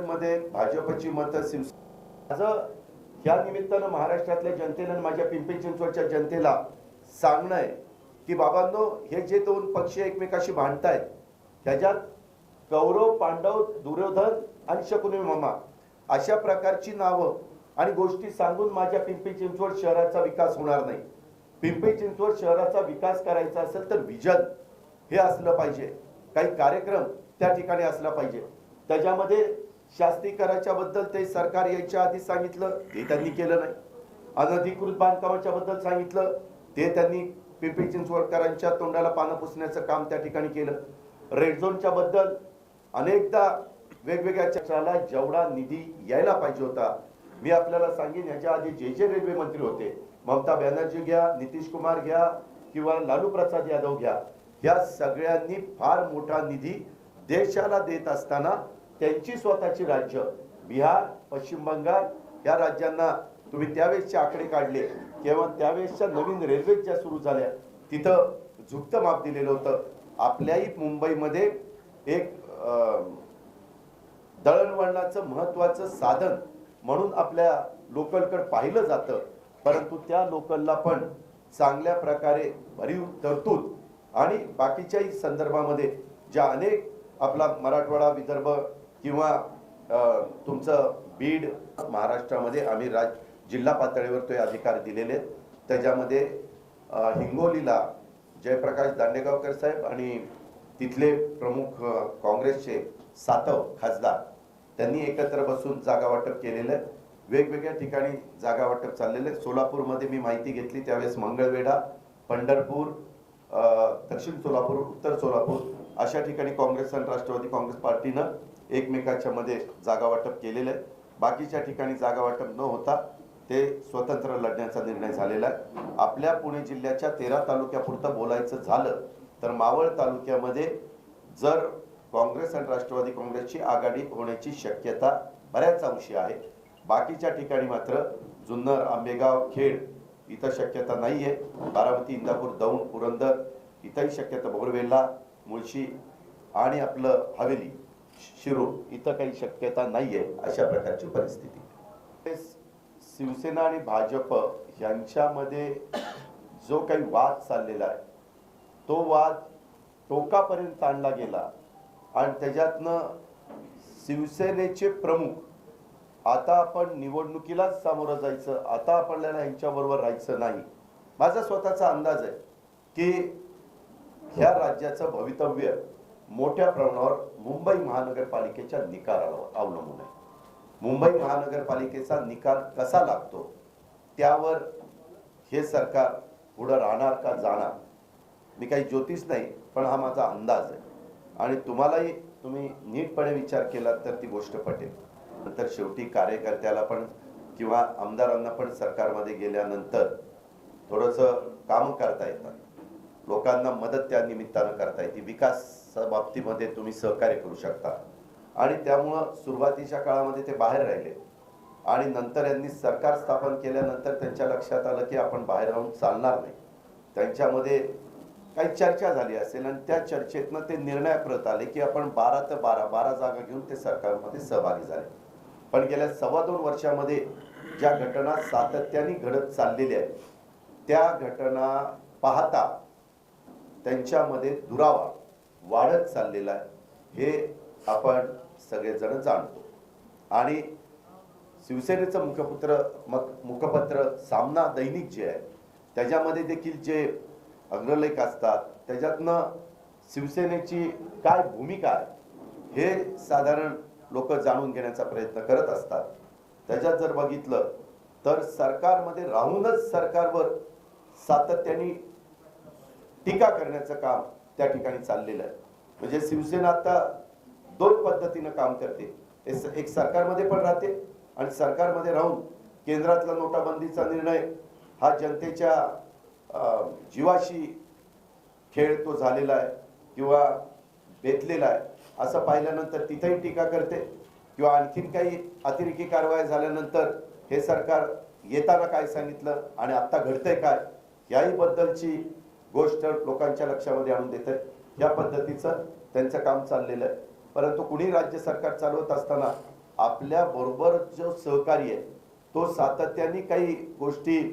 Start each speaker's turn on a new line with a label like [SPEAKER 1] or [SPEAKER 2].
[SPEAKER 1] मध्ये भाजपची मतं शिवसेना माझं या निमित्तानं महाराष्ट्रातल्या जनतेला माझ्या पिंपरी चिंचवडच्या जनतेला सांगणं आहे की बाबांनो हे जे दोन पक्ष एकमेकाशी भांडतायत त्याच्यात कौरव पांडव दुर्योधन आणि शकुनी मामा अशा प्रकारची नावं आणि गोष्टी सांगून माझ्या पिंपरी चिंचवड शहराचा विकास होणार नाही. पिंपरी चिंचवड शहराचा विकास करायचा असेल तर विजन हे असलं पाहिजे. काही कार्यक्रम त्या ठिकाणी असला पाहिजे. त्याच्यामध्ये शास्त्रीकराच्या बद्दल ते सरकार यायच्या आधी सांगितलं ते त्यांनी केलं नाही. अनधिकृत बांधकामाच्या बद्दल सांगितलं ते त्यांनी पिंपरी चिंचवडकरांच्या तोंडाला पानं पुसण्याचं काम त्या ठिकाणी केलं. रेड झोनच्या बद्दल अनेकदा वेगवेगळ्या चक्राला जेवढा निधी यायला पाहिजे होता मी आपल्याला सांगेन याच्या आधी जे जे रेल्वे मंत्री होते ममता बॅनर्जी घ्या नितीश कुमार घ्या किंवा लालू प्रसाद यादव घ्या या सगळ्यांनी फार मोठा निधी देशाला देत असताना त्यांची स्वतःची राज्य. बिहार पश्चिम बंगाल या राज्यांना तुम्ही त्यावेळेसचे आकडे काढले. किंवा त्यावेळेसच्या नवीन रेल्वे ज्या सुरू झाल्या तिथं झुकतं माप दिलेलं होतं. आपल्याही मुंबईमध्ये एक दळणवळणाचं महत्त्वाचं साधन म्हणून आपल्या लोकलकडे पाहिलं जातं. परंतु त्या लोकलला पण चांगल्या प्रकारे भरीव तरतूद आणि बाकीच्याही संदर्भामध्ये ज्या अनेक आपला मराठवाडा विदर्भ किंवा तुमचं बीड महाराष्ट्रामध्ये आम्ही राज जिल्हा पातळीवर ते अधिकार दिलेले आहेत. त्याच्यामध्ये हिंगोलीला जयप्रकाश दांडेगावकर साहेब आणि तिथले प्रमुख काँग्रेसचे सातव खासदार त्यांनी एकत्र बसून जागा वाटप केलेलं आहे वेगवेगळ्या ठिकाणी जागा वाटप चाललेलं आहे सोलापूरमध्ये मी माहिती घेतली त्यावेळेस मंगळवेढा पंढरपूर दक्षिण सोलापूर उत्तर सोलापूर अशा ठिकाणी काँग्रेस आणि राष्ट्रवादी काँग्रेस पार्टीनं एकमेकाच्या मध्ये जागा वाटप केलेलं आहे. बाकीच्या ठिकाणी जागा वाटप न होता ते स्वतंत्र लढण्याचा निर्णय झालेला आहे. आपल्या पुणे जिल्ह्याच्या तेरा तालुक्यापुरतं बोलायचं झालं तर मावळ तालुक्यामध्ये जर काँग्रेस आणि राष्ट्रवादी काँग्रेसची आघाडी होण्याची शक्यता बऱ्याच अंशी आहे. बाकीच्या ठिकाणी मात्र जुन्नर आंबेगाव खेड इथं शक्यता नाही आहे बारामती इंदापूर दौंड पुरंदर इथंही शक्यता बोरवेल्ला मुळशी आणि आपलं हवेली शिरूर इथं काही शक्यता नाही आहे अशा प्रकारची परिस्थिती. शिवसेना आणि भाजप यांच्यामध्ये जो काही वाद चाललेला आहे तो वाद टोकापर्यंत आणला गेला आणि त्याच्यातनं शिवसेनेचे प्रमुख आता आपण निवडणुकीलाच सामोरं जायचं आता आपल्याला यांच्याबरोबर राहायचं नाही. माझा स्वतःचा अंदाज आहे की ह्या राज्याचं भवितव्य मोठ्या प्रमाणावर मुंबई महानगरपालिकेच्या निकालावर अवलंबून आहे. मुंबई महानगरपालिकेचा निकाल कसा लागतो? त्यावर हे सरकार पुढं राहणार का जाणार? मी काही ज्योतिष नाही पण हा माझा अंदाज आहे. आणि तुम्हालाही तुम्ही नीटपणे विचार केला तर ती गोष्ट पटेल. नंतर शेवटी कार्यकर्त्याला पण किंवा आमदारांना पण सरकारमध्ये गेल्यानंतर थोडंसं काम करता येतात. लोकांना मदत त्या निमित्तानं करता येते. विकास बाबतीमध्ये तुम्ही सहकार्य करू शकता. आणि त्यामुळं सुरुवातीच्या काळामध्ये ते बाहेर राहिले. आणि नंतर यांनी सरकार स्थापन केल्यानंतर त्यांच्या लक्षात आलं की आपण बाहेर राहून चालणार नाही. त्यांच्यामध्ये काही चर्चा झाली असेल आणि त्या चर्चेतनं ते निर्णयाप्रत आले की आपण बारा ते बारा बारा जागा घेऊन ते सरकारमध्ये सहभागी झाले. पण गेल्या सव्वा दोन वर्षामध्ये ज्या घटना सातत्याने घडत चाललेल्या आहेत त्या घटना पाहता त्यांच्यामध्ये दुरावा वाढत चाललेला आहे. हे आपण सगळेजण जाणतो. आणि शिवसेनेचं मुखपुत्र मग मुखपत्र सामना दैनिक जे आहे त्याच्यामध्ये देखील जे अग्रलेख असतात त्याच्यातनं शिवसेनेची काय भूमिका आहे हे साधारण लोक जाणून घेण्याचा प्रयत्न करत असतात. त्याच्यात जर बघितलं तर सरकारमध्ये राहूनच सरकारवर सातत्याने टीका करण्याचं काम त्या ठिकाणी चाललेलं आहे. म्हणजे शिवसेना आता दोन पद्धतीनं काम करते. एक- सरकारमध्ये पण राहते आणि सरकारमध्ये राहून केंद्रातला नोटाबंदीचा निर्णय हा जनतेच्या जीवाशी खेळ तो झालेला आहे किंवा बेतलेला आहे असं पाहिल्यानंतर तिथेही टीका करते किंवा आणखीन काही अतिरेकी कारवाया झाल्यानंतर हे सरकार येताना काय सांगितलं आणि आत्ता घडतंय काय याही बद्दलची गोष्ट लोकांच्या लक्षामध्ये आणून देत या पद्धतीचं त्यांचं काम चाललेलं आहे. परंतु कुणी राज्य सरकार चालवत असताना आपल्या बरोबर जो सहकारी आहे तो सातत्याने काही गोष्टी